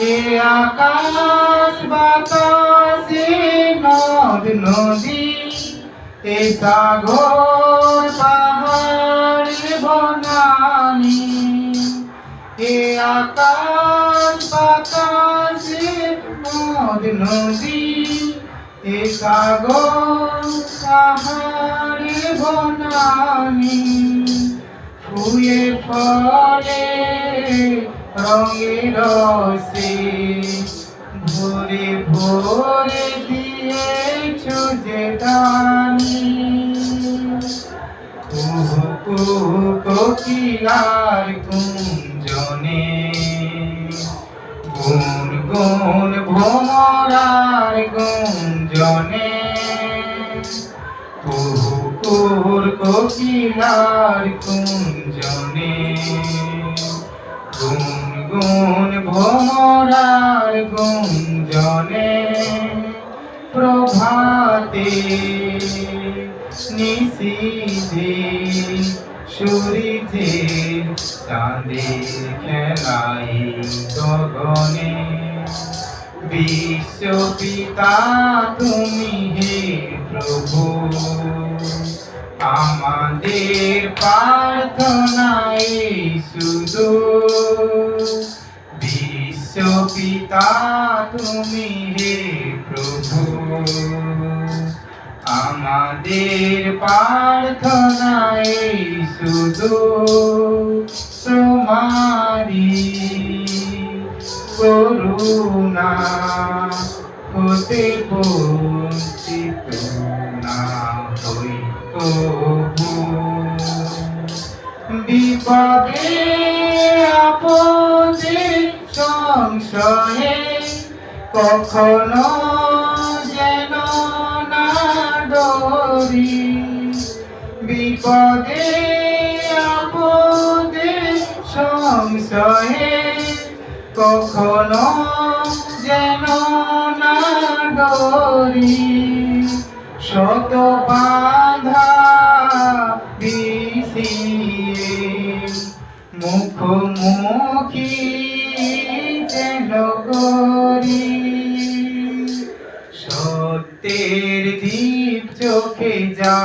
এ আকাশ, বাতাসে নদ, নদী। এ সাগর পাহাড় বনানি। এ আকাশ, বাতাসে নদ, নদী। এ সাগর পাহাড় বনানি। ফুয়ে ফলে রঙে রসে। ভোরে ভোরে দিয়েছ যে দানি কোকিলার কুঞ্জনে গুন গুন ভোমরার গুঞ্জনে। কোকিলার কুঞ্জনে গুন গুন ভোমরার গুঞ্জনে প্রভাতে নিশীধে সূর্যে চাঁদের খেলাই গগনে। বিশ্ব পিতা, তুমি হে প্রভু। আমাদের প্রার্থনায় শুধু বিশ্ব পিতা তুমি হে প্রভু। আমাদের প্রার্থনায় শুধু তোমারি করুণা, হতে বঞ্চিত না। বিপদে, আপদে, সংশয়ে কখনো যেন না ডরি। বিপদে, আপদে, সংশয়ে কখনো যেন না ডরি। শত বাধা মুখী লগরি সত্যের দীপ চোখে যা